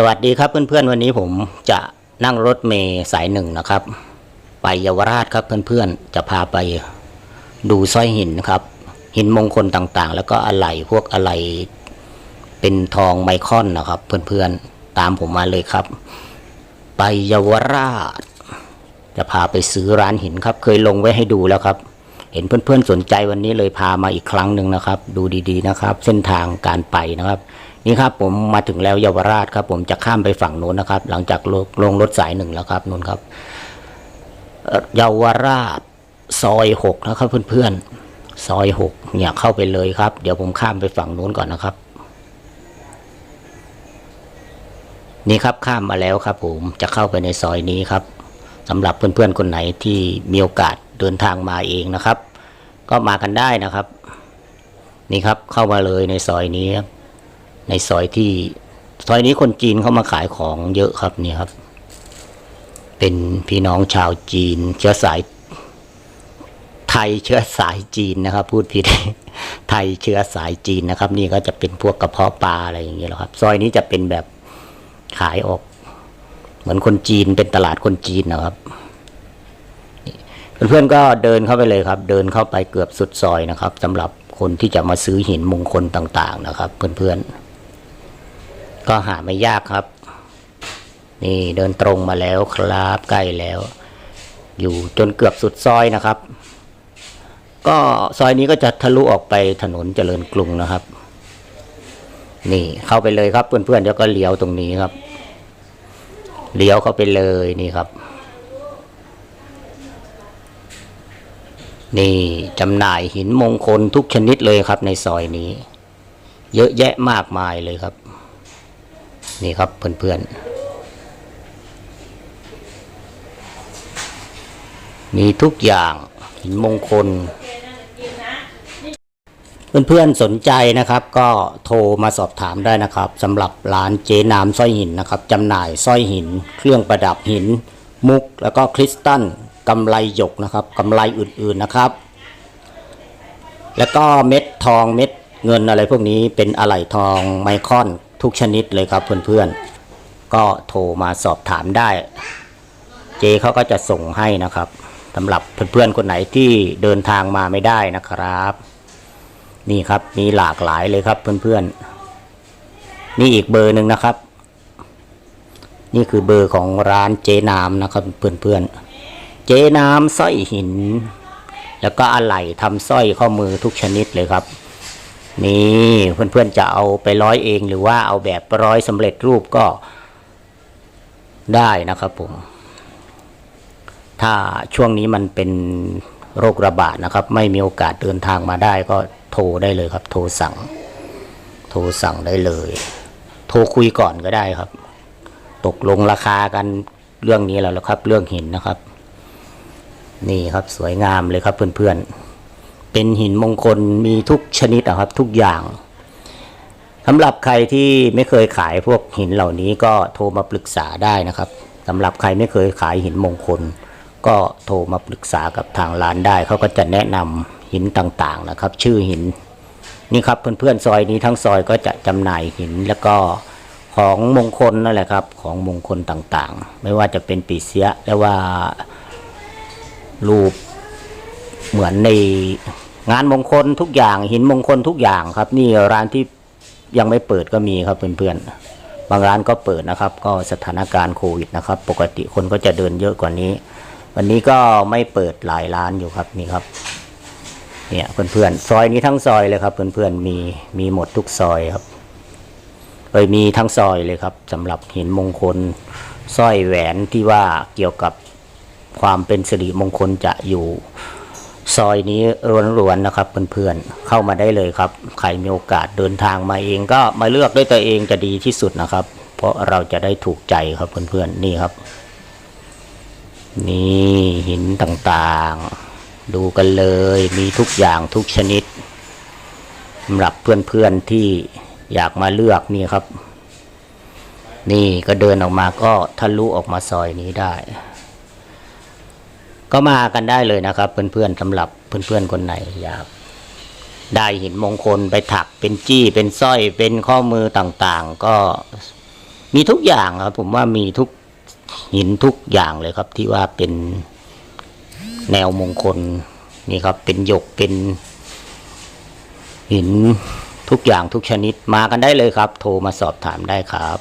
สวัสดีครับเพื่อนๆวันนี้ผมจะนั่งรถเมย์สายหนึ่งนะครับ ไปเยาวราชครับเพื่อนๆจะพาไปดูสร้อยหินนะครับ หินมงคลต่างๆ แล้วก็อะไหล่พวกอะไหล่เป็นทองไมคอนนะครับ เพื่อนๆตามผมมาเลยครับ ไปเยาวราช จะพาไปซื้อร้านหินครับ เคยลงไว้ให้ดูแล้วครับ เห็นเพื่อนๆสนใจวันนี้เลยพามาอีกครั้งหนึ่งนะครับ ดูดีๆนะครับ เส้นทางการไปนะครับนี่ครับผมมาถึงแล้วเยาวราชครับ ผมจะข้ามไปฝั่งโน้นนะครับ หลังจากลงลงรถสายหนึ่งแล้วครับนู่นครับเอ่อเยาวราชซอยหกนะครับเพื่อนๆซอยหกเนี่ยเข้าไปเลยครับ เดี๋ยวผมข้ามไปฝั่งโน้นก่อนนะครับ นี่ครับข้ามมาแล้วครับ ผมจะเข้าไปในซอยนี้ครับสำหรับเพื่อนๆคนไหนที่มีโอกาสเดินทางมาเองนะครับ ก็มากันได้นะครับ นี่ครับเข้ามาเลยในซอยนี้ครับ ในซอยที่ซอยนี้คนจีนเข้ามาขายของเยอะครับเนี่ยครับ เป็นพี่น้องชาวจีน เชื้อสาย ไทยเชื้อสายจีนนะครับ พูดผิดไทยเชื้อสายจีนนะครับ นี่ก็จะเป็นพวกกระเพาะปลาอะไรอย่างเงี้ยหละครับ ซอยนี้จะเป็นแบบขายออก เหมือนคนจีนเป็นตลาดคนจีนนะครับเพื่อนๆก็เดินเข้าไปเลยครับ เดินเข้าไปเกือบสุดซอยนะครับสำหรับคนที่จะมาซื้อหินมงคลต่าง ๆ นะครับ เพื่อนๆ ก็หาไม่ยากครับ นี่เดินตรงมาแล้วครับใกล้แล้ว อยู่จนเกือบสุดซอยนะครับ ก็ซอยนี้ก็จะทะลุออกไปถนนเจริญกรุงนะครับ นี่เข้าไปเลยครับเพื่อนๆเดี๋ยวก็เลี้ยวตรงนี้ครับ เลี้ยวเข้าไปเลยนี่ครับนี่จำหน่ายหินมงคลทุกชนิดเลยครับในซอยนี้ เยอะแยะมากมายเลยครับ นี่ครับเพื่อนๆ มีทุกอย่างหินมงคล เพื่อนๆสนใจนะครับ ก็โทรมาสอบถามได้นะครับสำหรับร้านเจนามสร้อยหินนะครับจำหน่ายสร้อยหิน เครื่องประดับหิน มุก แล้วก็คริสตัลกำไลหยกนะครับกำไลอื่นๆนะครับ แล้วก็เม็ดทองเม็ดเงินอะไรพวกนี้เป็นอะไหล่ทองไมคอน ทุกชนิดเลยครับเพื่อนๆ ก็โทรมาสอบถามได้ เจเขาก็จะส่งให้นะครับสำหรับเพื่อนๆคนไหนที่เดินทางมาไม่ได้นะครับ นี่ครับมีหลากหลายเลยครับเพื่อนๆ นี่อีกเบอร์หนึ่งนะครับ นี่คือเบอร์ของร้านเจนามนะครับเพื่อนๆ เจนามสร้อยหิน แล้วก็อะไหล่ทำสร้อยข้อมือทุกชนิดเลยครับ นี่เพื่อนๆจะเอาไปร้อยเองหรือว่าเอาแบบร้อยสำเร็จรูปก็ได้นะครับผม ถ้าช่วงนี้มันเป็นโรคระบาดนะครับ ไม่มีโอกาสเดินทางมาได้ก็โทรได้เลยครับ โทรสั่ง โทรสั่งได้เลย โทรคุยก่อนก็ได้ครับ ตกลงราคากันเรื่องนี้แล้วครับ เรื่องหินนะครับ นี่ครับสวยงามเลยครับเพื่อนๆ เป็นหินมงคลมีทุกชนิดอะครับทุกอย่างสำหรับใครที่ไม่เคยขายพวกหินเหล่านี้ก็โทรมาปรึกษาได้นะครับสำหรับใครไม่เคยขายหินมงคล ก็โทรมาปรึกษากับทางร้านได้ เขาก็จะแนะนำหินต่างๆนะครับ ชื่อหินนี่ครับเพื่อนๆซอยนี้ทั้งซอยก็จะจำหน่ายหินแล้วก็ของมงคลนั่นแหละครับ ของมงคลต่างๆ ไม่ว่าจะเป็นปีเสียหรือว่ารูปเหมือนใน งานมงคลทุกอย่าง หินมงคลทุกอย่างครับ นี่ร้านที่ยังไม่เปิดก็มีครับเพื่อนๆบางร้านก็เปิดนะครับ ก็สถานการณ์โควิดนะครับ ปกติคนก็จะเดินเยอะกว่านี้ วันนี้ก็ไม่เปิดหลายร้านอยู่ครับนี่ครับ เนี่ยเพื่อนๆซอยนี้ทั้งซอยเลยครับ เพื่อนๆมีมีหมดทุกซอยครับเอยมีทั้งซอยเลยครับสำหรับหินมงคลสร้อยแหวนที่ว่าเกี่ยวกับความเป็นสิริมงคลจะอยู่ ซอยนี้ล้วนๆนะครับเพื่อนๆเข้ามาได้เลยครับ ใครมีโอกาสเดินทางมาเองก็มาเลือกด้วยตัวเองจะดีที่สุดนะครับ เพราะเราจะได้ถูกใจครับเพื่อนๆนี่ครับ นี่หินต่างๆ ดูกันเลยมีทุกอย่างทุกชนิดสำหรับเพื่อนๆที่อยากมาเลือกนี่ครับ นี่ก็เดินออกมาก็ทะลุออกมาซอยนี้ได้ ก็มากันได้เลยนะครับ เพื่อนๆสำหรับเพื่อนๆคนไหนอยากได้หินมงคลไปถักเป็นจี้เป็นสร้อยเป็นข้อมือต่างๆ ก็มีทุกอย่างครับ ผมว่ามีทุกหินทุกอย่างเลยครับ ที่ว่าเป็นแนวมงคลนี่ครับ เป็นหยกเป็นหินทุกอย่างทุกชนิดมากันได้เลยครับ โทรมาสอบถามได้ครับ